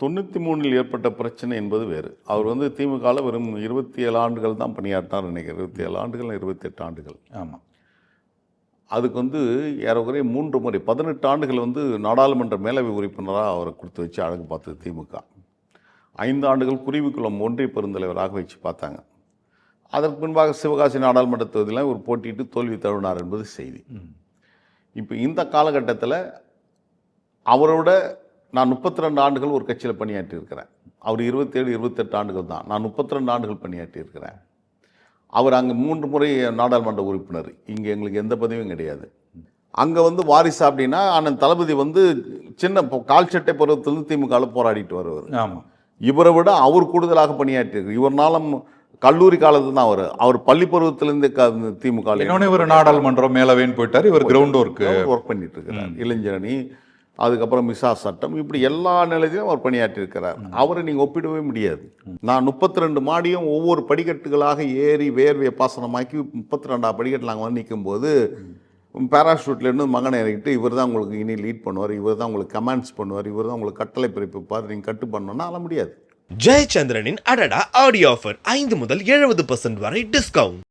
தொண்ணூற்றி மூணில் ஏற்பட்ட பிரச்சனை என்பது வேறு. அவர் வந்து திமுகவில் வெறும் இருபத்தி ஏழு ஆண்டுகள் தான் பணியாற்றினார் நினைக்கிறேன். இருபத்தி ஏழு ஆண்டுகள் இருபத்தெட்டு ஆண்டுகள். ஆமாம் அதுக்கு வந்து ஏறக்குறைய மூன்று முறை பதினெட்டு ஆண்டுகள் வந்து நாடாளுமன்ற மேலவை உறுப்பினராக அவரை கொடுத்து வச்சு அழகு பார்த்தது திமுக. ஐந்து ஆண்டுகள் குருவிக்குளம் ஒன்றிய பெருந்தலைவராக வச்சு பார்த்தாங்க. அதற்கு முன்பாக சிவகாசி நாடாளுமன்ற தொகுதியில் ஒரு போட்டியிட்டு தோல்வி தழுவினார் என்பது செய்தி. இப்போ இந்த காலகட்டத்தில் அவரோட நான் முப்பத்தி ரெண்டு ஆண்டுகள் ஒரு கட்சியில் பணியாற்றி இருக்கிறேன் அவர் இருபத்தேழு இருபத்தெட்டு ஆண்டுகள் தான். நான் முப்பத்தி ரெண்டு ஆண்டுகள் பணியாற்றி இருக்கிறேன் அவர் அங்கே மூன்று முறை நாடாளுமன்ற உறுப்பினர். இங்கே எங்களுக்கு எந்த பதவியும் கிடையாது. அங்கே வந்து வாரிசு அப்படின்னா அண்ணன் தளபதி வந்து சின்ன கால் சட்டை பருவத்திலிருந்து திமுகவில் போராடிட்டு வருவார். ஆமாம் இவரை விட அவர் கூடுதலாக பணியாற்றியிருக்கு. இவர்னாலும் கல்லூரி காலத்துல தான் அவர். அவர் பள்ளி பருவத்திலேருந்து க திமுக இவர் நாடாளுமன்றம் மேலவேன்னு போயிட்டார். இவர் கிரவுண்ட் ஒர்க்கு ஒர்க் பண்ணிட்டு இருக்கிறார். இளைஞரணி அதுக்கப்புறம் மிசா சட்டம் இப்படி எல்லா நிலையிலும் அவர் பணியாற்றி இருக்கிறார் அவரை நீங்கள் ஒப்பிடவே முடியாது. நான் முப்பத்தி ரெண்டு மாடியும் ஒவ்வொரு படிக்கட்டுகளாக ஏறி வேர்வையை பாசனமாக்கி முப்பத்தி ரெண்டாம் படிக்கட்டில் நாங்கள் வந்து நிற்கும்போது பேராஷூட்லேருந்து மகனை இறக்கிட்டு இவர் தான் உங்களுக்கு இனி லீட் பண்ணுவார் இவர் தான் உங்களுக்கு கமெண்ட்ஸ் பண்ணுவார் இவர் தான் உங்களுக்கு கட்டளை பிறப்பிப்பார் நீங்கள் கட்டு பண்ணணும்னா அதெல்லாம் முடியாது. ஜெயச்சந்திரனின் அடடா ஆடியோ ஆஃபர் ஐந்து முதல் எழுபது வரை டிஸ்கவுண்ட்